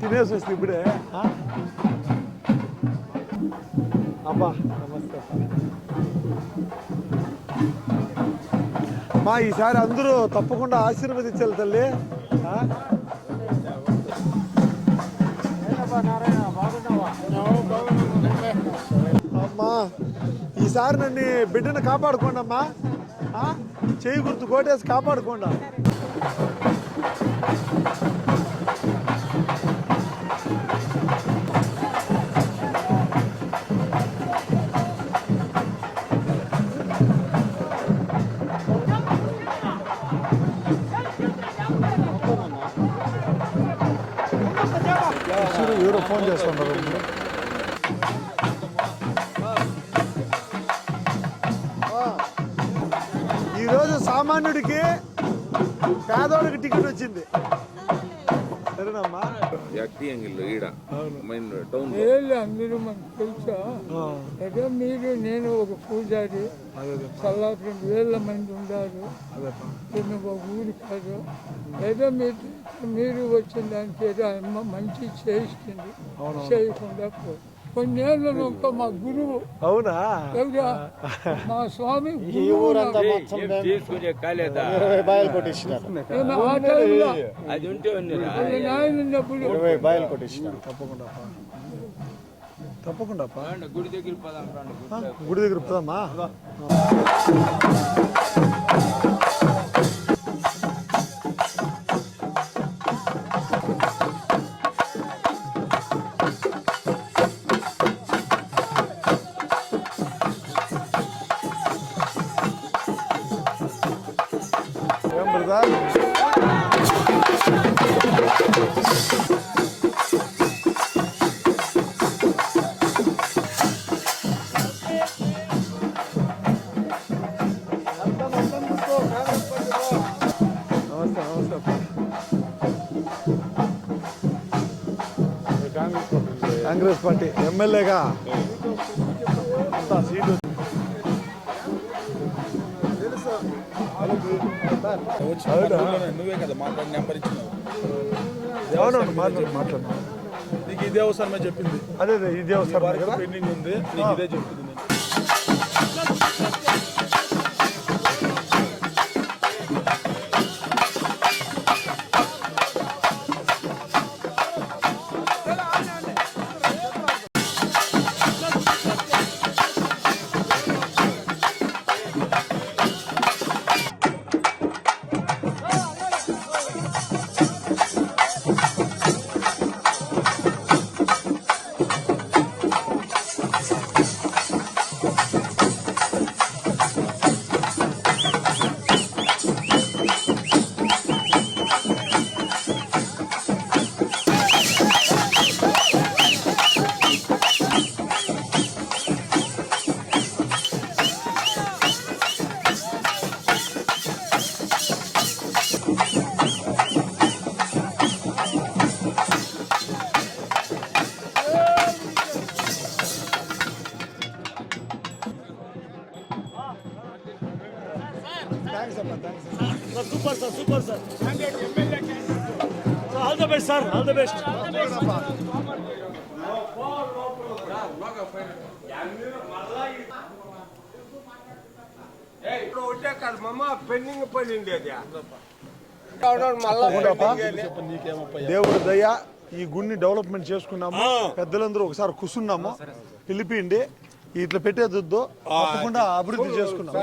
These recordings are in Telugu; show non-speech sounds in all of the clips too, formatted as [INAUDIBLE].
తినేసి వస్తుంది ఇప్పుడే? అబ్బా నమస్తే మా ఈసారి అందరూ తప్పకుండా ఆశీర్వదించాలి తల్లి? అమ్మా ఈసారి నన్ను బిడ్డను కాపాడుకోండి అమ్మా? చేయి గుర్తు కోటేసి కాపాడుకోండి. ఎవరో ఫోన్ చేస్తున్నారు. పేదోడికి టికెట్ వచ్చింది. సరేనమ్మా. యాక్టింగిల్లో ఈడ టౌన్ అందరూ మనకు తెలుసా? ఏదో మీరు నేను ఒక పూజారి. అదే సల్లాపు రెండు వేల మంది ఉన్నారు నేను ఒక ఊరు కాదు. ఏదో మీరు మీరు వచ్చిన దానికి ఏదో అమ్మ మంచి చేయిస్తుంది. చేయకుండా పో. కొన్నేళ్ళు ఇంకా మా గురువు అవునా మా స్వామి. తీసుకునే కాలేదా? అది ఉంటే ఇరవై బాయలు కొట్టించినారు. తప్పకుండా గుడి దగ్గర పదాం రండి ఆ, గుడి దగ్గర పోదామా? కాంగ్రెస్ పార్టీ ఎమ్మెల్యేగా. సీటు? నువ్వే కదా మాట్లాడి. నెంబర్ ఇచ్చినావు మాట్లాడు. నీకు ఇదే అవసరమే చెప్పింది. అదే ఇదే పెండింగ్ ఉంది నీకు ఇదే చెప్తుంది all the best sir all the best. Pending పడింది అది దేవుడు దయ ఈ గుడిని డెవలప్మెంట్ చేసుకున్నాము. పెద్దలందరూ ఒకసారి కూర్చున్నాము పిలిపిండి ఇట్లా పెట్టేదొద్దు తప్పకుండా అభివృద్ధి చేసుకున్నాము.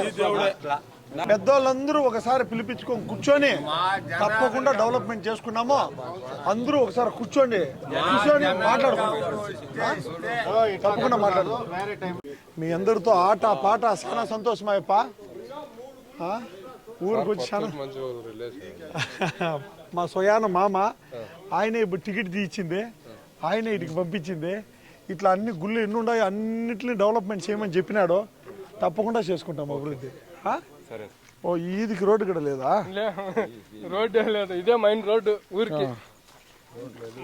పెద్దోళ్ళందరూ ఒకసారి పిలిపించుకొని కూర్చొని తప్పకుండా డెవలప్మెంట్ చేసుకున్నాము అందరూ ఒకసారి కూర్చోండి. కూర్చొని మాట్లాడుకున్నాం తప్పకుండా మాట్లాడుకుందాం మీ అందరితో ఆట పాట చాలా సంతోషమాయప్ప ఆ? ఊరికి వచ్చి చాలా [LAUGHS] మా సొయాన మామ ఆయనే ఇప్పుడు టికెట్ తీయించింది. ఆయనే ఇటుకి పంపించింది. ఇట్లా అన్ని గుళ్ళు ఎన్ని ఉన్నాయో అన్నిటిని డెవలప్మెంట్ చేయమని చెప్పినాడు. తప్పకుండా చేసుకుంటాం అభివృద్ధి. ఆ? ఓ ఈదికి రోడ్డు కూడా లేదా? రోడ్డు లేదు. ఇదే మైన్ రోడ్డు ఊరికి.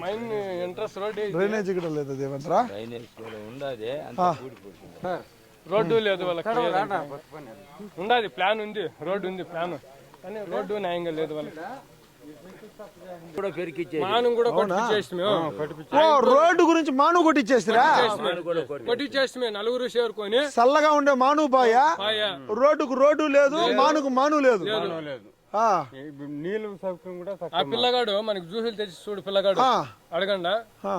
మైన్ ఎంట్రన్స్ రోడ్ డ్రైనేజ్ కూడా లేదా దేవేంద్ర? డ్రైనేజ్ కూడా ఉండదే రోడ్డు లేదు వాళ్ళకి ఉండదు ప్లాన్ ఉంది రోడ్డు ఉంది ప్లాన్ కానీ రోడ్డు న్యాయంగా లేదు వాళ్ళకి. కూడా పెరికిచ్చే మానం కూడా రోడ్డు గురించి మాను కొట్టిచ్చేసిరా? కొట్టించేస్తామే నలుగురు చేరుకొని చల్లగా ఉండే మాను బాయ? రోడ్డుకు రోడ్డు లేదు మానుకు మాను లేదు. ఆ, నీళ్ళు సౌకర్యం కూడా ఆ పిల్లగాడు మనకి జ్యూసులు తెచ్చి చూడు పిల్లగాడు. ఆ. అడగండా?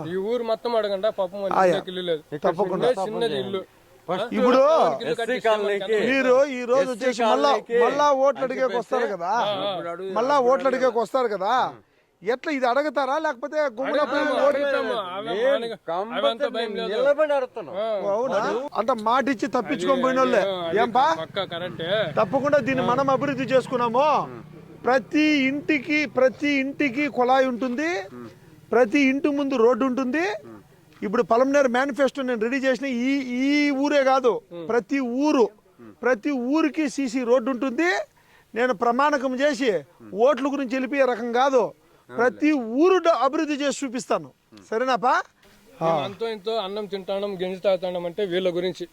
ఈ ఊరు మొత్తం అడగండా? పాపం ఇల్లు లేదు. తప్పకుండా. చిన్నది ఇల్లు. ఇప్పుడు. మీరు ఈ రోజు వచ్చేసి మళ్ళా మళ్ళా ఓట్లు అడిగేకి వస్తారు కదా? మళ్ళా ఓట్లు అడిగేకి వస్తారు కదా? ఎట్లా ఇది అడగతారా? లేకపోతే అవునా? అంటే మాట ఇచ్చి తప్పించుకొని పోయిన వాళ్ళే ఏంపా తప్పకుండా దీన్ని మనం అభివృద్ధి చేసుకున్నాము. ప్రతి ఇంటికి ప్రతి ఇంటికి కుళాయి ఉంటుంది. ప్రతి ఇంటి ముందు రోడ్డు ఉంటుంది. ఇప్పుడు పలంనేరు మేనిఫెస్టో నేను రెడీ చేసిన ఈ ఈ ఊరే కాదు ప్రతి ఊరు ప్రతి ఊరికి సీసీ రోడ్డు ఉంటుంది. నేను ప్రమాణకం చేసి ఓట్ల గురించి వెళ్ళిపోయే రకం కాదు ప్రతి ఊరు అభివృద్ధి చేసి చూపిస్తాను. సరేనాపా? అంతో ఇంతో అన్నం తింటాం గింజ తాగుతాం అంటే వీళ్ళ గురించి.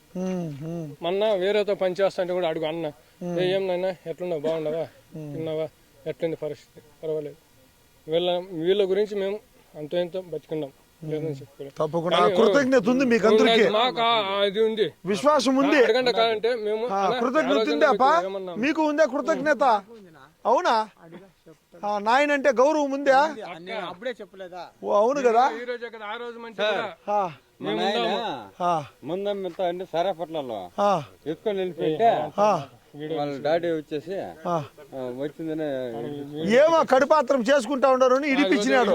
మొన్న వేరేతో పని చేస్తాంటే కూడా అడుగు అన్న. "ఏ, నాయనా ఎట్లున్నావు? బాగున్నావా? తిన్నావా? ఎట్లుంది పరిస్థితి? పర్వాలేదు. వీళ్ళ వీళ్ళ గురించి మేము అంతో ఇంతో బతికున్నాం. తప్పకుండా. కృతజ్ఞత ఉంది మీకు అందరికీ. మాకు ఆ- ఆ ఇది ఉంది. విశ్వాసం ఉంది. కాదంటే మేము కృతజ్ఞత ఉందా అప్పా. మీకు ఉందే కృతజ్ఞత. అవునా? నాయన అంటే గౌరవం ఉందా? అప్పుడే చెప్పలేదా? ఓ అవును కదా. ఈ రోజు ఆ రోజు మంచి కూడా ఆ, మేము ఉన్నాము. ఆ, ముందంతా అన్ని సరఫట్లలో ఆ, ఎత్తుకొని వెళ్ళిపోయింటే వాళ్ళ డాడీ వచ్చేసి వచ్చిందనే ఏమో కడుపాత్రం చేసుకుంటా ఉండరు అని ఇడిపించినాడు.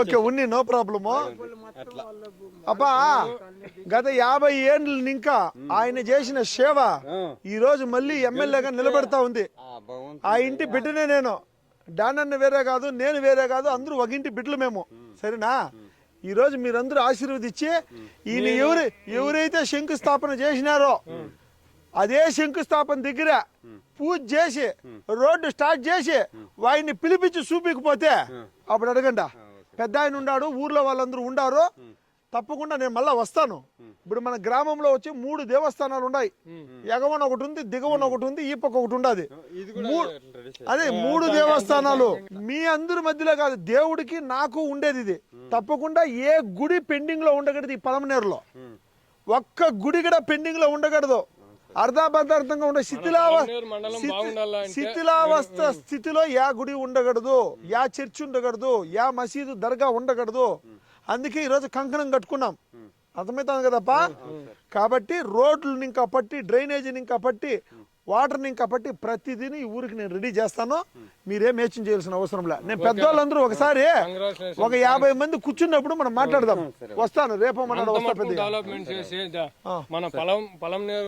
ఓకే ఉన్ని నో ప్రాబ్లము. అప్పా గత యాభై ఏండ్ల ఇంకా ఆయన చేసిన సేవ ఈ రోజు మళ్ళీ ఎమ్మెల్యేగా నిలబెడతా ఉంది. ఆ ఇంటి బిడ్డనే నేను. డానన్న వేరే కాదు నేను వేరే కాదు అందరూ ఒక ఇంటి బిడ్డలు మేము. సరేనా? ఈ రోజు మీరందరూ ఆశీర్వదించి ఈయన ఎవరు ఎవరైతే శంకుస్థాపన చేసినారో అదే శంకుస్థాపన దగ్గర పూజ చేసి రోడ్డు స్టార్ట్ చేసి వాడిని పిలిపించి చూపించకపోతే అప్పుడు అడగండి పెద్ద ఆయన ఉన్నాడు ఊర్లో వాళ్ళందరూ ఉండారు? తప్పకుండా నేను మళ్ళా వస్తాను. ఇప్పుడు మన గ్రామంలో వచ్చి మూడు దేవస్థానాలు ఉన్నాయి. ఎగవన ఒకటి ఉంది దిగవన ఒకటి ఉంది ఈ పక్క ఒకటి ఉండదు. అదే మూడు దేవస్థానాలు మీ అందరి మధ్యలో కాదు దేవుడికి నాకు ఉండేది ఇది. తప్పకుండా ఏ గుడి పెండింగ్లో ఉండకూడదు ఈ పలమనేరులో. ఒక్క గుడి కూడా పెండింగ్లో ఉండకూడదు. అర్ధాబద్ధార్థంగా ఉండే శిథిలావ శిథిలావస్థ స్థితిలో యా గుడి ఉండకూడదు యా చర్చ్ ఉండకూడదు యా మసీదు దర్గా ఉండకూడదు. అందుకే ఈరోజు కంకణం కట్టుకున్నాం. అర్థమవుతుంది కదప్పా? కాబట్టి రోడ్లను ఇంకా పట్టి డ్రైనేజీని ఇంకా పట్టి వాటర్ని ఇంకా పట్టి ప్రతిదీని ఈ ఊరికి నేను రెడీ చేస్తాను. మీరేం మేచం చేయాల్సిన అవసరం లే. నేను పెద్దవాళ్ళందరూ ఒకసారి. ఒక యాభై మంది కూర్చున్నప్పుడు మనం మాట్లాడదాం. వస్తాను రేపు మన